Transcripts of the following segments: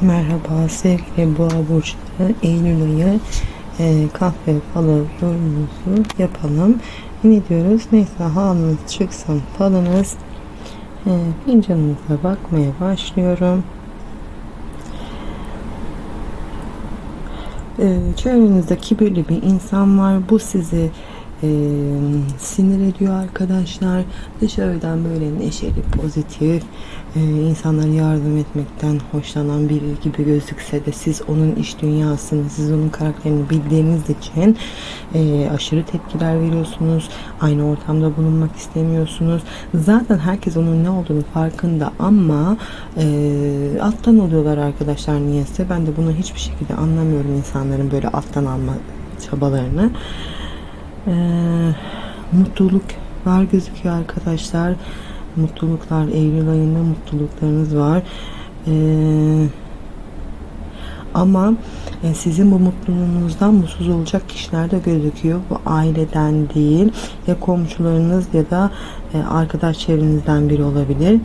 Merhaba sevgili boğa burçları Eylül ayı e, kahve falı yorumumuzu yapalım. Ne diyoruz? Neyse halınız çıksın falınız. E, fincanınıza bakmaya başlıyorum. E, çevrenizde kibirli bir insan var. Bu sizi e, sinir ediyor arkadaşlar. Dışarıdan böyle neşeli, pozitif, e, insanlara yardım etmekten hoşlanan biri gibi gözükse de siz onun iş dünyasını, siz onun karakterini bildiğiniz için e, aşırı tepkiler veriyorsunuz. Aynı ortamda bulunmak istemiyorsunuz. Zaten herkes onun ne olduğunu farkında ama e, alttan oluyorlar arkadaşlar niyeyse. Ben de bunu hiçbir şekilde anlamıyorum insanların böyle alttan alma çabalarını. Ee, mutluluk var gözüküyor arkadaşlar. Mutluluklar Eylül ayında mutluluklarınız var. Ee, ama e, sizin bu mutluluğunuzdan mutsuz olacak kişiler de gözüküyor. Bu aileden değil ya komşularınız ya da e, arkadaş çevrenizden biri olabilir.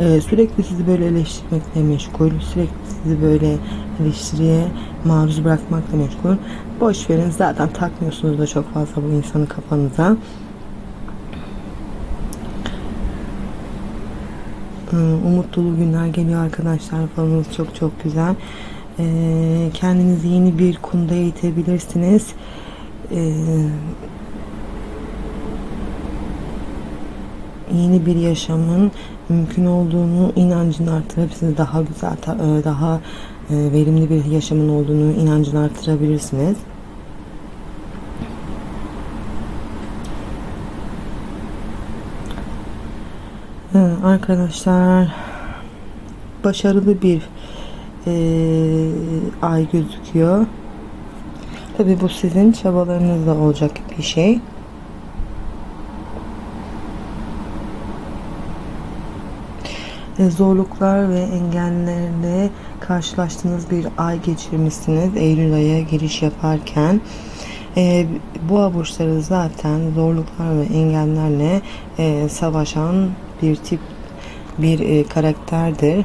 E, sürekli sizi böyle eleştirmekle meşgul, sürekli sizi böyle eleştiriye maruz bırakmakla meşgul. Boş verin zaten takmıyorsunuz da çok fazla bu insanı kafanıza. Hmm, Umutlulu günler geliyor arkadaşlar falanız çok çok güzel. Ee, kendinizi yeni bir konuda eğitebilirsiniz. Ee, yeni bir yaşamın mümkün olduğunu inancını artırıp sizi daha güzel, e, daha e, verimli bir yaşamın olduğunu inancını artırabilirsiniz. Ee, Arkadaşlar başarılı bir e, ay gözüküyor. Tabi bu sizin çabalarınızla olacak bir şey. E, zorluklar ve engellerle karşılaştığınız bir ay geçirmişsiniz Eylül aya giriş yaparken. E, boğa burçları zaten zorluklar ve engellerle e, savaşan bir tip bir e, karakterdir.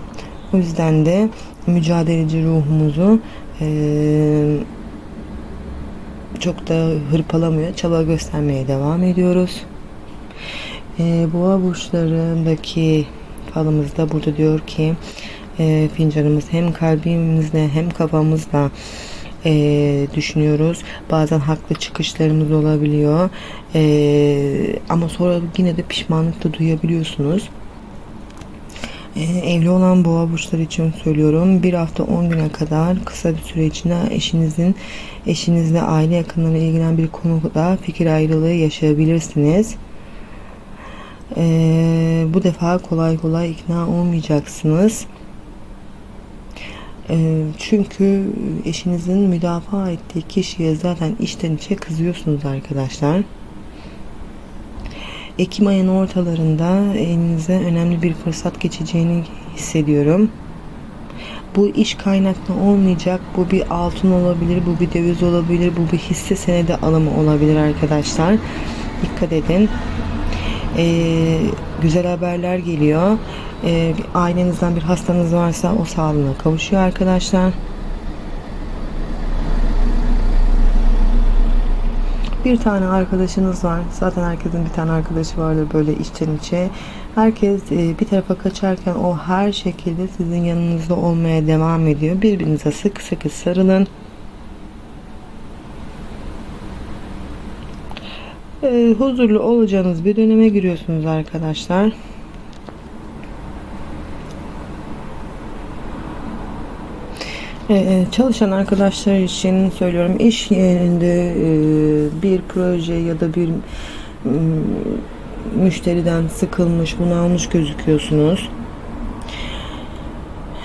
O yüzden de mücadeleci ruhumuzu e, çok da hırpalamıyor. Çaba göstermeye devam ediyoruz. E, boğa burçlarındaki falımızda burada diyor ki e, fincanımız hem kalbimizle hem kafamızla e, düşünüyoruz. Bazen haklı çıkışlarımız olabiliyor. E, ama sonra yine de pişmanlık da duyabiliyorsunuz. E, evli olan boğa burçları için söylüyorum. Bir hafta 10 güne kadar kısa bir süre içinde eşinizin eşinizle aile yakınlarına ilgilenen bir konuda fikir ayrılığı yaşayabilirsiniz. E, bu defa kolay kolay ikna olmayacaksınız. E, çünkü eşinizin müdafaa ettiği kişiye zaten içten içe kızıyorsunuz arkadaşlar. Ekim ayının ortalarında elinize önemli bir fırsat geçeceğini hissediyorum. Bu iş kaynaklı olmayacak. Bu bir altın olabilir, bu bir döviz olabilir, bu bir hisse senedi alımı olabilir arkadaşlar. Dikkat edin. Ee, güzel haberler geliyor. Ee, ailenizden bir hastanız varsa o sağlığına kavuşuyor arkadaşlar. Bir tane arkadaşınız var. Zaten herkesin bir tane arkadaşı vardır böyle içten içe. Herkes e, bir tarafa kaçarken o her şekilde sizin yanınızda olmaya devam ediyor. Birbirinize sıkı sıkı sarılın. E, huzurlu olacağınız bir döneme giriyorsunuz arkadaşlar. Ee, çalışan arkadaşlar için söylüyorum iş yerinde e, bir proje ya da bir müşteriden sıkılmış bunalmış gözüküyorsunuz.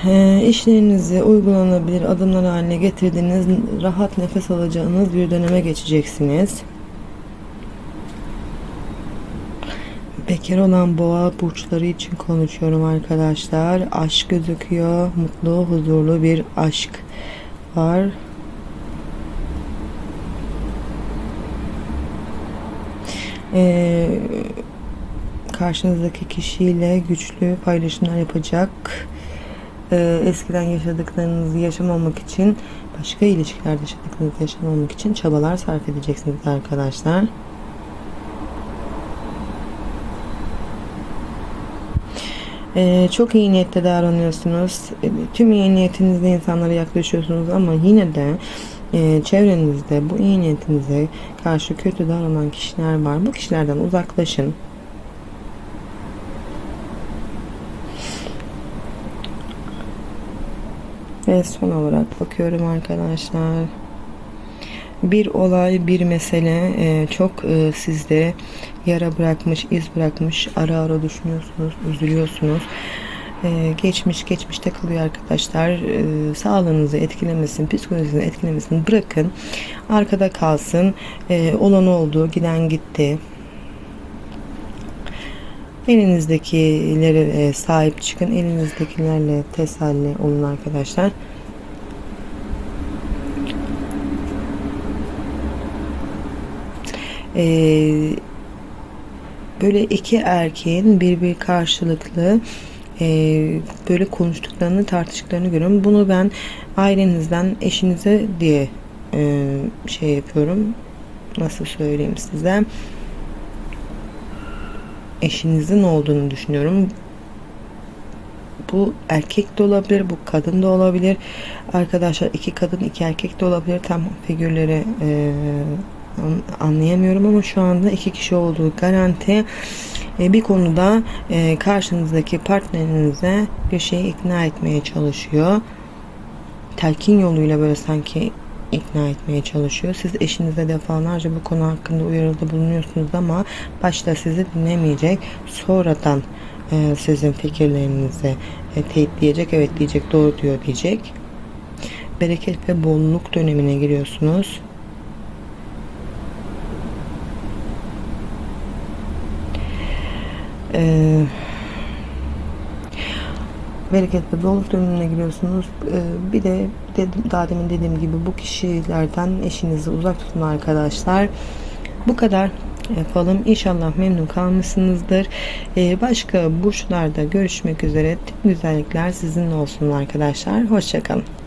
E, işlerinizi uygulanabilir adımlar haline getirdiğiniz rahat nefes alacağınız bir döneme geçeceksiniz Bekar olan boğa burçları için konuşuyorum arkadaşlar. Aşk gözüküyor. Mutlu, huzurlu bir aşk var. Ee, karşınızdaki kişiyle güçlü paylaşımlar yapacak e, eskiden yaşadıklarınızı yaşamamak için başka ilişkilerde yaşadıklarınızı yaşamamak için çabalar sarf edeceksiniz arkadaşlar. Ee, çok iyi niyetle davranıyorsunuz. Ee, Tüm iyi niyetinizle insanlara yaklaşıyorsunuz ama yine de e, çevrenizde bu iyi niyetinize karşı kötü davranan kişiler var. Bu kişilerden uzaklaşın. Ve son olarak bakıyorum arkadaşlar. Bir olay, bir mesele e, çok e, sizde yara bırakmış, iz bırakmış. Ara ara düşünüyorsunuz, üzülüyorsunuz. E, geçmiş geçmişte kalıyor arkadaşlar. E, sağlığınızı etkilemesin, psikolojinizi etkilemesin. Bırakın. Arkada kalsın. E, olan oldu, giden gitti. Elinizdekilere e, sahip çıkın. Elinizdekilerle teselli olun arkadaşlar. Ee, böyle iki erkeğin birbir karşılıklı e, böyle konuştuklarını tartıştıklarını görüyorum. Bunu ben ailenizden eşinize diye e, şey yapıyorum. Nasıl söyleyeyim size? Eşinizin olduğunu düşünüyorum. Bu erkek de olabilir, bu kadın da olabilir. Arkadaşlar iki kadın iki erkek de olabilir. Tam figürleri e, anlayamıyorum ama şu anda iki kişi olduğu garanti. E, bir konuda e, karşınızdaki partnerinize bir şeyi ikna etmeye çalışıyor. Telkin yoluyla böyle sanki ikna etmeye çalışıyor. Siz eşinize defalarca bu konu hakkında uyarıda bulunuyorsunuz ama başta sizi dinlemeyecek. Sonradan e, sizin fikirlerinizi teyitleyecek. Evet diyecek, doğru diyor diyecek. Bereket ve bolluk dönemine giriyorsunuz. Ee, bereket ve bolluk dönemine giriyorsunuz. Ee, bir de dedim, daha demin dediğim gibi bu kişilerden eşinizi uzak tutun arkadaşlar. Bu kadar yapalım. İnşallah memnun kalmışsınızdır. Ee, başka burçlarda görüşmek üzere. Tüm güzellikler sizinle olsun arkadaşlar. Hoşçakalın.